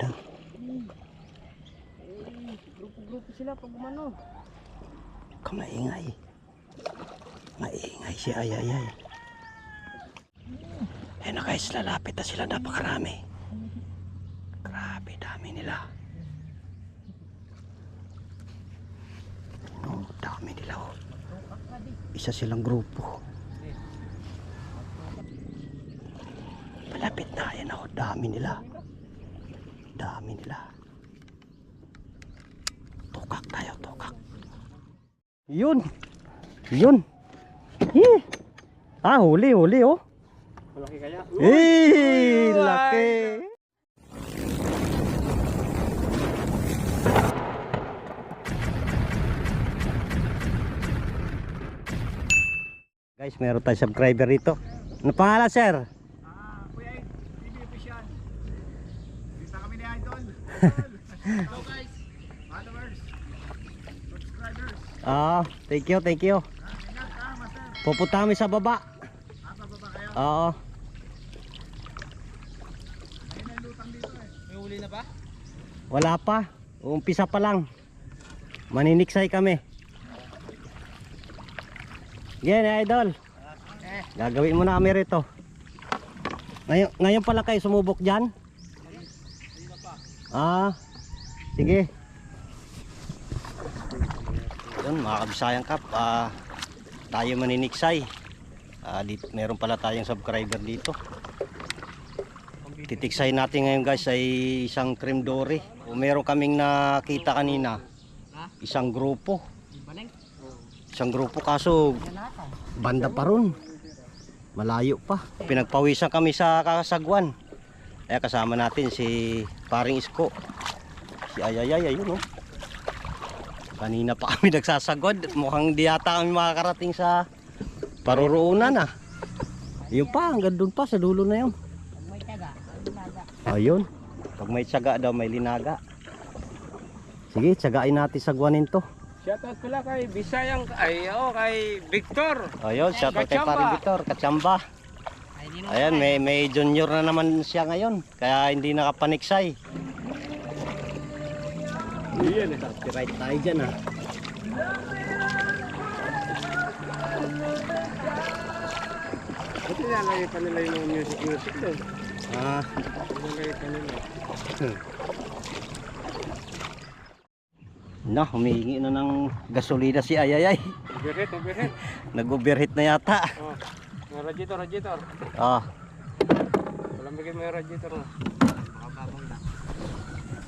na. Grupo-grupo sila pag umano. Kamaingay. Maingay si Ayayay. Eh na guys, lalapit na sila. Napakarami. Grabe, dami nila. Oh, dami nila. Oh. Isa silang grupo. Malapit na. Ayan ako, dami nila. Dami nila. Tukak tayo, tukak. Yun. Yun. Eh. Ah, huli, huli oh. Malaki kaya? Eh, laki. Guys, meron tayong subscriber rito. Ano pangalan, sir? Ah, Kuya, TV official. Kita kami ni Idol. Hello guys. Followers. Subscribers. Ah, thank you, thank you. Ah, master. Pupunta kami sa baba. Ah, pababa kayo. Oo. Ayun ang lutang dito eh. May huli na ba? Wala pa. Umpisa pa lang. Maniniksay kami. Yan, idol. Eh. Gagawin mo na kami rito. Ngayon, ngayon pala kayo sumubok dyan? Ah, sige. Yun, mga kabisayang kap. Ah, tayo maniniksay. Ah, dit, meron pala tayong subscriber dito. Titiksay natin ngayon guys ay isang cream dory. O meron kaming nakita kanina. Isang grupo. Isang grupo kaso banda pa ron. Malayo pa. Pinagpawisan kami sa kasagwan. Kaya kasama natin si paring Isko. Si Ayayay, ayun oh. Kanina pa kami nagsasagwad. Mukhang di yata kami makakarating sa paruroonan ah. Yun pa, hanggang doon pa sa dulo na yun. Ayun. Pag may tsaga daw, may linaga. Sige, tsagain natin sagwanin to. Shoutout pala kay Bisayang, ay oh, kay Victor. Ayun, shout out kay. Paring Victor, Kachamba. Ayan, may, may junior na naman siya ngayon. Kaya hindi nakapaniksay. Iyan eh. Copyright tayo dyan ah. Buti nalagay pa nila yung music music doon. Ah, Nalagay pa nila. na, humihingi na ng gasolina si Ayayay. Overhead, overhead. Nag-overheat na yata. Oh. May radiator, radiator. Ah, Walang bigay mo yung radiator mo. Makababang na.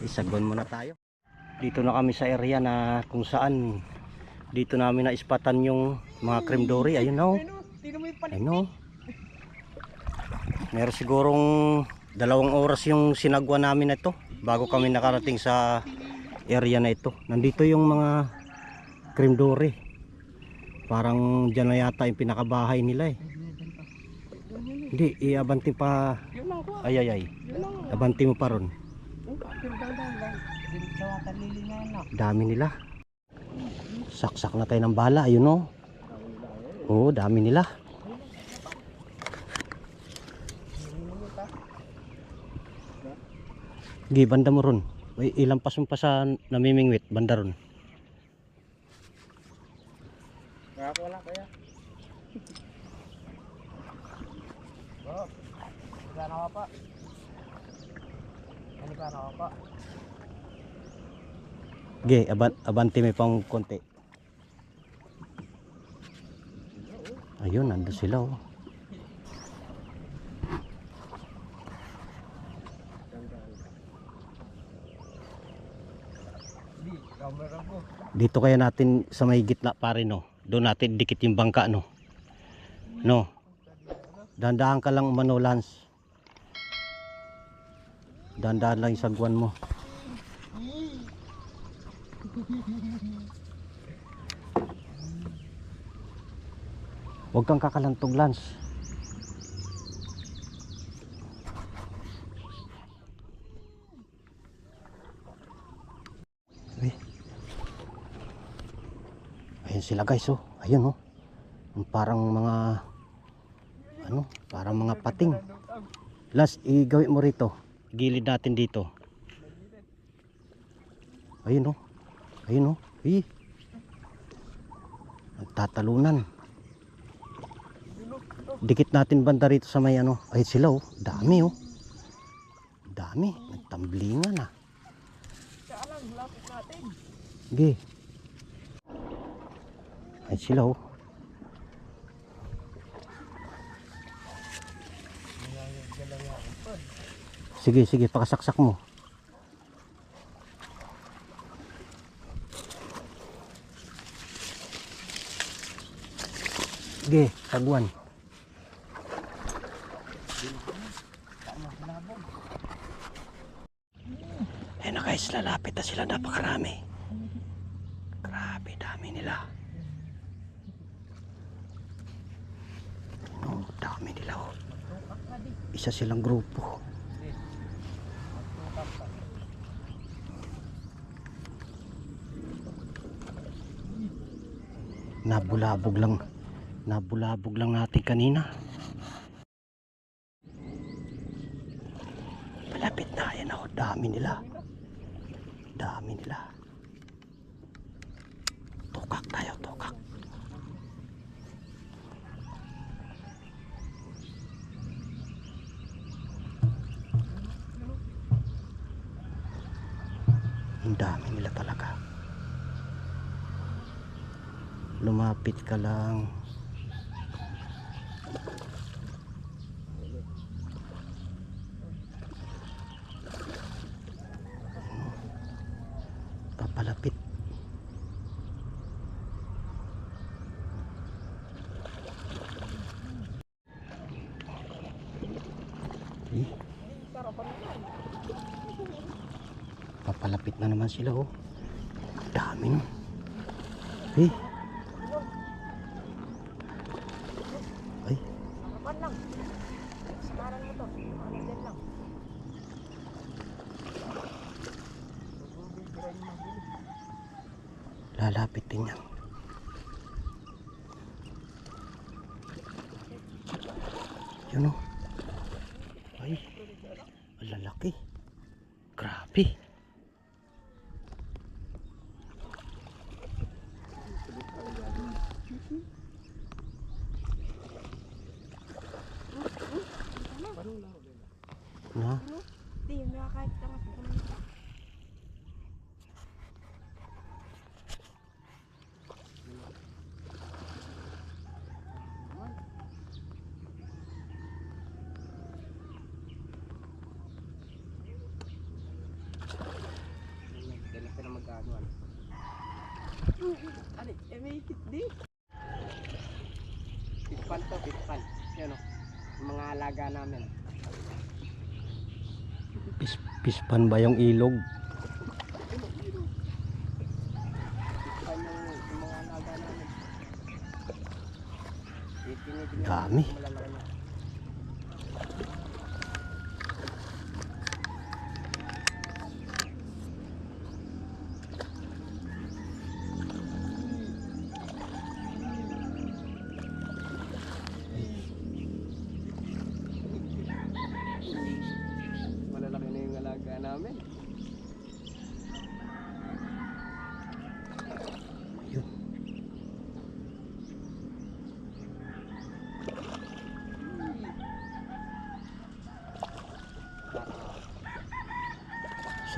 isagwan muna tayo. Dito na kami sa area na kung saan dito namin na-ispatan yung mga cream dory. Ayun na oh. Ayun o, tingnan mo yung panik. Ano? Meron sigurong dalawang oras yung sinagwa namin na ito bago kami nakarating sa area na ito. Nandito yung mga cream dory. Parang dyan na yata yung pinakabahay nila eh. Hindi, iabanti pa. Yun lang. Ay ay ay. Yun lang. Abanti mo pa ron. Oh. Dami nila. Saksak na tayo ng bala. Ayun o. Oo, dami nila. Gi, banda mo ron. May ilang pasong pa sa namimingwit, banda ron. Kaya ko wala kaya. Sana ka pa. Ano ka pa? Gi, aban, abanti may pang konti. Ayun, nando sila oh. Dito kaya natin sa may gitna pare no. Doon natin dikit yung bangka no. No. Dandahan ka lang umano Lance. Dandahan lang yung sagwan mo. Huwag kang kakalantog Lance. Uy. Sila guys oh. Ayun oh. Parang mga ano, parang mga pating. Last, igawin mo rito. Gilid natin dito. Ayun oh. Ayun oh. Eh. Nagtatalunan. Dikit natin banda rito sa may ano. Ay sila oh. Dami oh. Dami. Nagtamblingan ah. Sige. Ay sila oh. Sige, sige, pakasaksak mo. Sige, tagwan. Ayun na guys, lalapit na sila, napakarami. Grabe, dami nila. No, dami nila oh. Isa silang grupo. Nabulabog lang. Nabulabog lang natin kanina. Malapit na yan ako. Dami nila. Dami nila. Tukak tayo, tukak. Ang dami nila talaga. Lumapit ka lang. Papalapit. Eh. Papalapit na naman sila oh. Dami no. Eh. Ay, Harapan lang. Sekarang mo to. Ano din lang. lalapit din yan. Yun oh. Ay, ang lalaki. Grabe. Na? Di, nakakahit ka nga. Ka na magkano ano. Ano, eh, may hit di. Pispan to, pispan. Yan o. Yung mga alaga namin. Pis, pispan ba yung ilog? Tinitingnan Dami.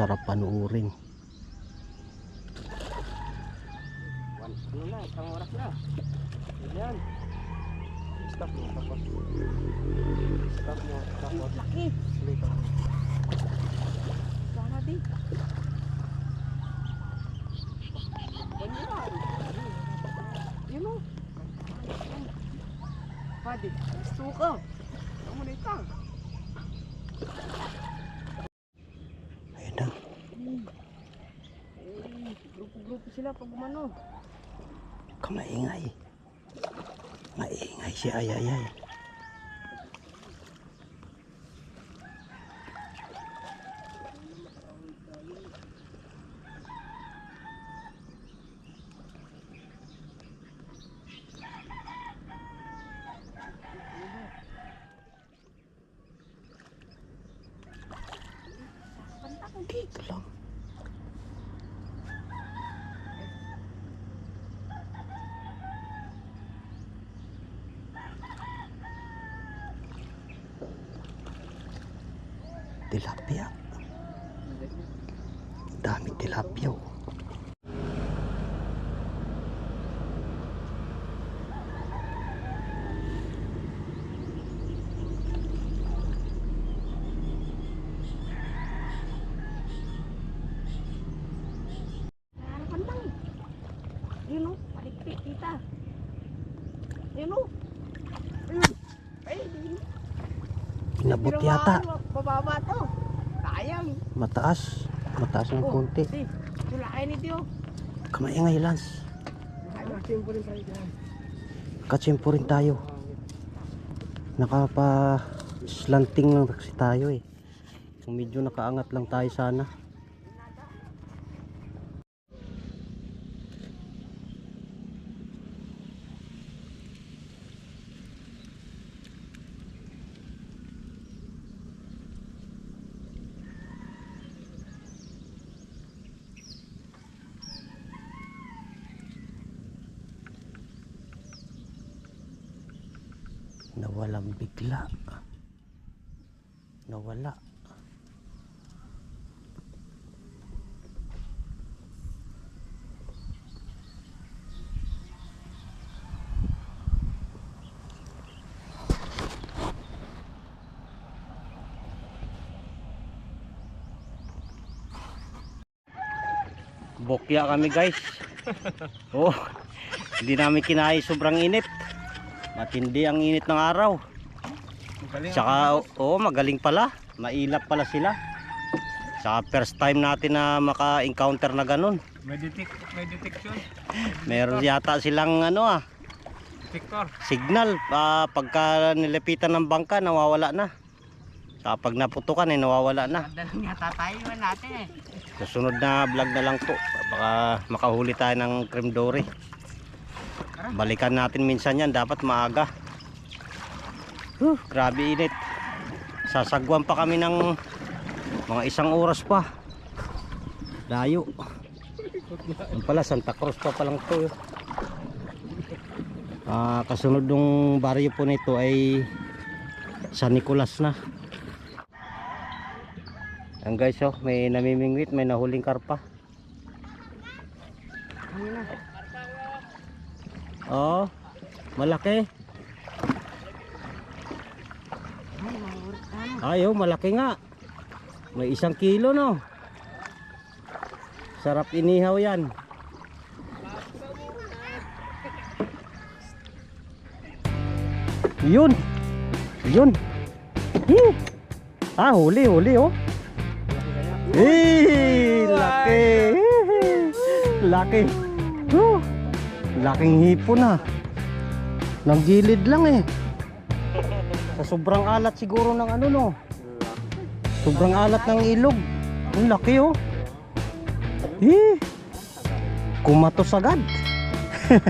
Sarap panuorin. One, ano na, isang oras na. Yan. Stop mo, tapos. Stop mo, tapos. Laki. Sana di. Yun o. Padi, gusto ka. Amo na itang. Ayun na. Eh, grupo-grupo sila pag umano. Kamaingay. Maingay si Ayayay. Dito lang. Tilapia. Dami tilapia. oh. Yun o, palikpik kita. Yun o. Ayun. Ay, di. Inabot Tinamaan yata. Bababa. Sayang. Mataas. Mataas ng Oh, konti. di. Wala kayo nito. Kamaingay Lance. Simple rin tayo dyan. Katsimpo rin tayo. Nakapa slanting lang kasi tayo eh. Medyo nakaangat lang tayo sana. Nawalang bigla. Nawala. Bokya kami guys. Oh, hindi namin kinaya sobrang init. Matindi ang init ng araw. Galing. Tsaka, oo, magaling pala. Mailap pala sila. Tsaka first time natin na maka-encounter na ganun. May, detect, may detection. Meron yata silang ano ah, Victor. signal. Ah, pagka nilapitan ng bangka, nawawala na. Kapag naputukan, eh, nawawala na. Dalang yata tayo natin eh. Susunod na vlog na lang po. Baka makahuli tayo ng cream dory. Balikan natin minsan yan. Dapat maaga. Huh, grabe init. Sasagwan pa kami ng mga isang oras pa. Layo. Yan pala, Santa Cruz pa palang to. Ah, kasunod ng baryo po nito ay San Nicolas na. Yan guys, oh, may namimingwit, may nahuling karpa. Ano na? Oh, malaki. Ay, oh, malaki nga. May isang kilo, no? Sarap inihaw yan. Yun. Yun. Hmm. Ah, huli, huli, oh. Eh, laki. Laki. Oh, laking hipon ah. Nang gilid lang eh. Sa sobrang alat siguro ng ano no. Sobrang alat ng ilog. Ang laki oh. Eh. Kumatos agad.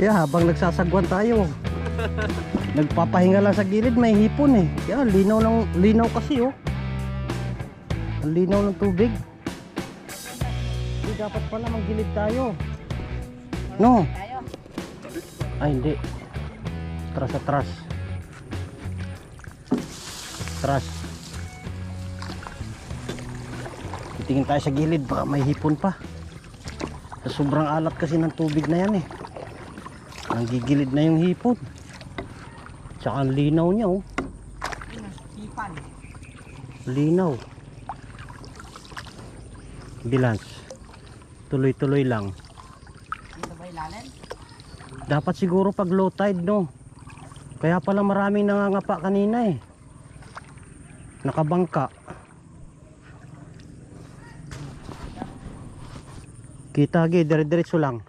yeah, habang nagsasagwan tayo. Nagpapahinga lang sa gilid, may hipon eh. Yeah, linaw ng linaw kasi oh. Ang linaw ng tubig. Hindi dapat pala manggilid tayo. No. Ay, hindi. Atras, atras. Atras. Titingin tayo sa gilid, baka may hipon pa. Sa sobrang alat kasi ng tubig na yan eh. Nanggigilid na yung hipon. Tsaka ang linaw niya oh. Ipan. Linaw. Bilans. Tuloy-tuloy lang. Dapat siguro pag low tide no. Kaya pala maraming nangangapa kanina eh. Nakabangka. Kita gi, dire-diretso lang.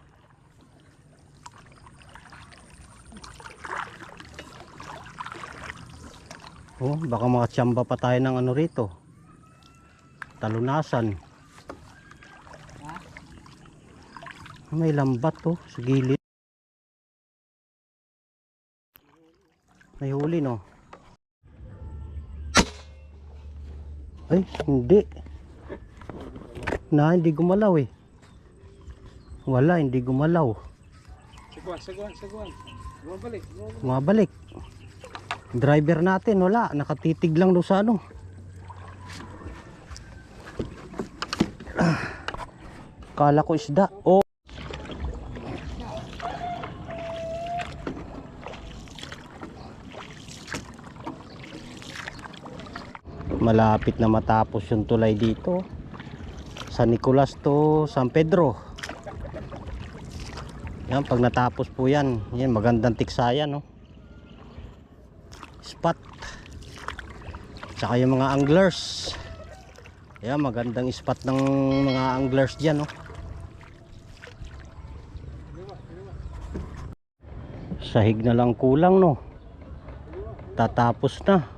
Oh, baka makatsamba pa tayo ng ano rito. Talunasan. May lambat to sa gilid. May huli no. Ay, hindi. Na, hindi gumalaw eh. Wala, hindi gumalaw. Sagwan, sagwan, sagwan. Bumabalik. bumabalik. Mabalik. driver natin wala nakatitig lang doon sa ano Ah. kala ko isda oh malapit na matapos yung tulay dito. San Nicolas to San Pedro. Yan pag natapos po yan yan magandang tiksayan no? Spot. Tsaka yung mga anglers. Yan magandang spot ng mga anglers dyan no? Sahig na lang kulang no? Tatapos na